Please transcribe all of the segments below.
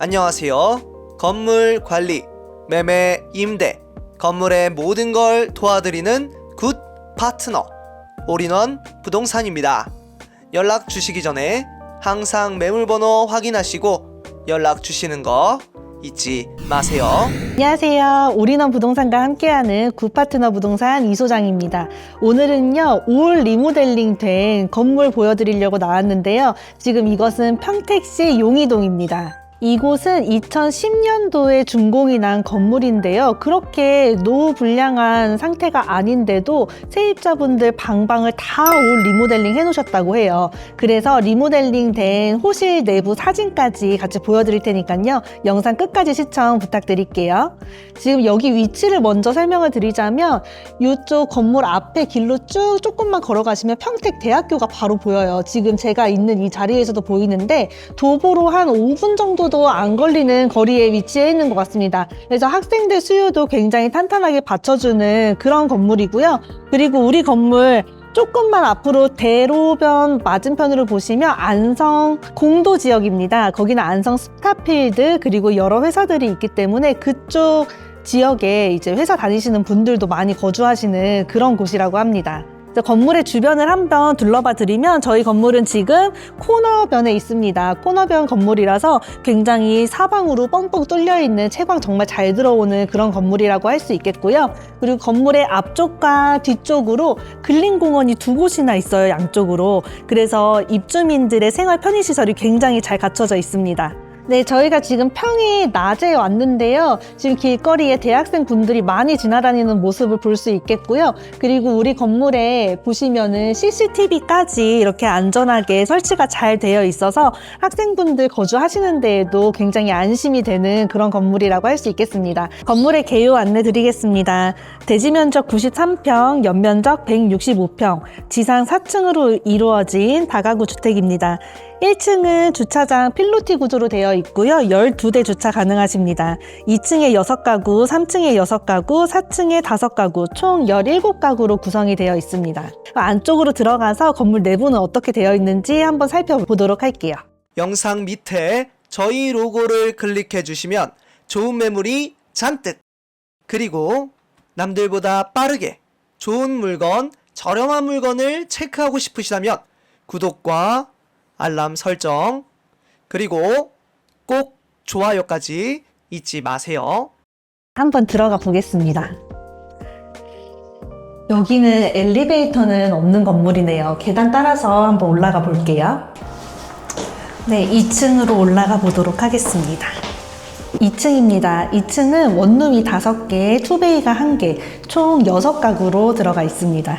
안녕하세요. 건물 관리, 매매, 임대, 건물의 모든 걸 도와드리는 굿 파트너, 올인원 부동산입니다. 연락 주시기 전에 항상 매물번호 확인하시고 연락 주시는 거 잊지 마세요. 안녕하세요. 올인원 부동산과 함께하는 구파트너 부동산 이 소장입니다. 오늘은요, 올 리모델링 된 건물 보여드리려고 나왔는데요. 지금 이것은 평택시 용이동입니다. 이곳은 2010년도에 준공이 난 건물인데요. 그렇게 노후 불량한 상태가 아닌데도 세입자분들 방방을 다 올 리모델링 해놓으셨다고 해요. 그래서 리모델링 된 호실 내부 사진까지 같이 보여드릴 테니까요. 영상 끝까지 시청 부탁드릴게요. 지금 여기 위치를 먼저 설명을 드리자면 이쪽 건물 앞에 길로 쭉 조금만 걸어가시면 평택 대학교가 바로 보여요. 지금 제가 있는 이 자리에서도 보이는데 도보로 한 5분 정도 도 안 걸리는 거리에 위치해 있는 것 같습니다. 그래서 학생들 수요도 굉장히 탄탄하게 받쳐주는 그런 건물이고요. 그리고 우리 건물 조금만 앞으로 대로변 맞은편으로 보시면 안성 공도 지역입니다. 거기는 안성 스타필드 그리고 여러 회사들이 있기 때문에 그쪽 지역에 이제 회사 다니시는 분들도 많이 거주하시는 그런 곳이라고 합니다. 그래서 건물의 주변을 한번 둘러봐 드리면 저희 건물은 지금 코너변에 있습니다. 코너변 건물이라서 굉장히 사방으로 뻥뻥 뚫려 있는 채광 정말 잘 들어오는 그런 건물이라고 할 수 있겠고요. 그리고 건물의 앞쪽과 뒤쪽으로 근린공원이 두 곳이나 있어요, 양쪽으로. 그래서 입주민들의 생활 편의시설이 굉장히 잘 갖춰져 있습니다. 네, 저희가 지금 평일 낮에 왔는데요. 지금 길거리에 대학생 분들이 많이 지나다니는 모습을 볼 수 있겠고요. 그리고 우리 건물에 보시면은 CCTV까지 이렇게 안전하게 설치가 잘 되어 있어서 학생분들 거주하시는 데에도 굉장히 안심이 되는 그런 건물이라고 할 수 있겠습니다. 건물의 개요 안내 드리겠습니다. 대지 면적 93평, 연면적 165평, 지상 4층으로 이루어진 다가구 주택입니다. 1층은 주차장 필로티 구조로 되어 있고요. 12대 주차 가능하십니다. 2층에 6가구, 3층에 6가구, 4층에 5가구, 총 17가구로 구성이 되어 있습니다. 안쪽으로 들어가서 건물 내부는 어떻게 되어 있는지 한번 살펴보도록 할게요. 영상 밑에 저희 로고를 클릭해 주시면 좋은 매물이 잔뜩 그리고 남들보다 빠르게 좋은 물건, 저렴한 물건을 체크하고 싶으시다면 구독과 알람 설정 그리고 꼭 좋아요까지 잊지 마세요. 한번 들어가 보겠습니다. 여기는 엘리베이터는 없는 건물이네요. 계단 따라서 한번 올라가 볼게요. 네, 2층으로 올라가 보도록 하겠습니다. 2층입니다. 2층은 원룸이 5개, 투베이가 1개, 총 6가구로 들어가 있습니다.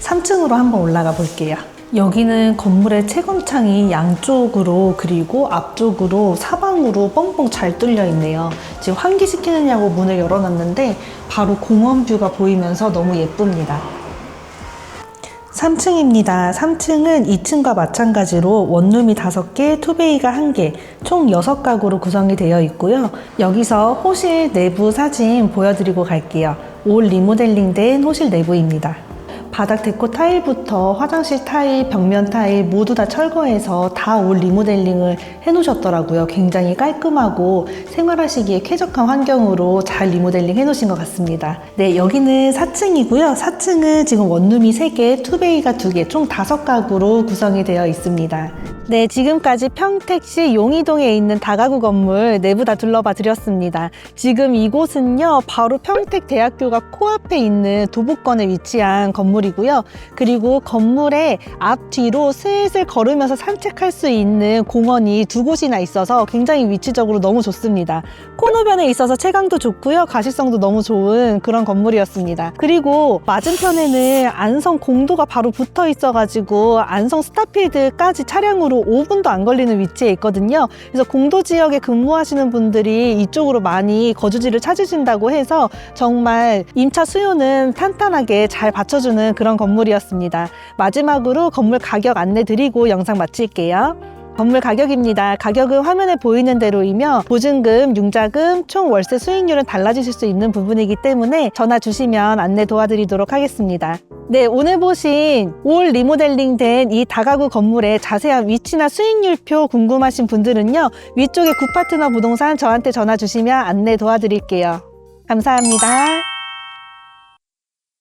3층으로 한번 올라가 볼게요. 여기는 건물의 채광창이 양쪽으로 그리고 앞쪽으로 사방으로 뻥뻥 잘 뚫려 있네요. 지금 환기시키느냐고 문을 열어놨는데 바로 공원 뷰가 보이면서 너무 예쁩니다. 3층입니다. 3층은 2층과 마찬가지로 원룸이 5개, 투베이가 1개, 총 6가구로 구성이 되어 있고요. 여기서 호실 내부 사진 보여드리고 갈게요. 올 리모델링 된 호실 내부입니다. 바닥 데코 타일부터 화장실 타일, 벽면 타일 모두 다 철거해서 다 올 리모델링을 해놓으셨더라고요. 굉장히 깔끔하고 생활하시기에 쾌적한 환경으로 잘 리모델링 해놓으신 것 같습니다. 네, 여기는 4층이고요. 4층은 지금 원룸이 3개, 투베이가 2개, 총 5가구로 구성이 되어 있습니다. 네, 지금까지 평택시 용이동에 있는 다가구 건물 내부 다 둘러봐 드렸습니다. 지금 이곳은요, 바로 평택대학교가 코앞에 있는 도보권에 위치한 건물이고요. 그리고 건물의 앞뒤로 슬슬 걸으면서 산책할 수 있는 공원이 두 곳이나 있어서 굉장히 위치적으로 너무 좋습니다. 코너변에 있어서 체감도 좋고요. 가시성도 너무 좋은 그런 건물이었습니다. 그리고 맞은편에는 안성 공도가 바로 붙어 있어가지고 안성 스타필드까지 차량으로 5분도 안 걸리는 위치에 있거든요. 그래서 공도 지역에 근무하시는 분들이 이쪽으로 많이 거주지를 찾으신다고 해서 정말 임차 수요는 탄탄하게 잘 받쳐주는 그런 건물이었습니다. 마지막으로 건물 가격 안내 드리고 영상 마칠게요. 건물 가격입니다. 가격은 화면에 보이는 대로이며 보증금, 융자금, 총 월세 수익률은 달라지실 수 있는 부분이기 때문에 전화 주시면 안내 도와드리도록 하겠습니다. 네, 오늘 보신 올 리모델링 된 이 다가구 건물의 자세한 위치나 수익률표 궁금하신 분들은요, 위쪽에 구파트너 부동산 저한테 전화 주시면 안내 도와드릴게요. 감사합니다.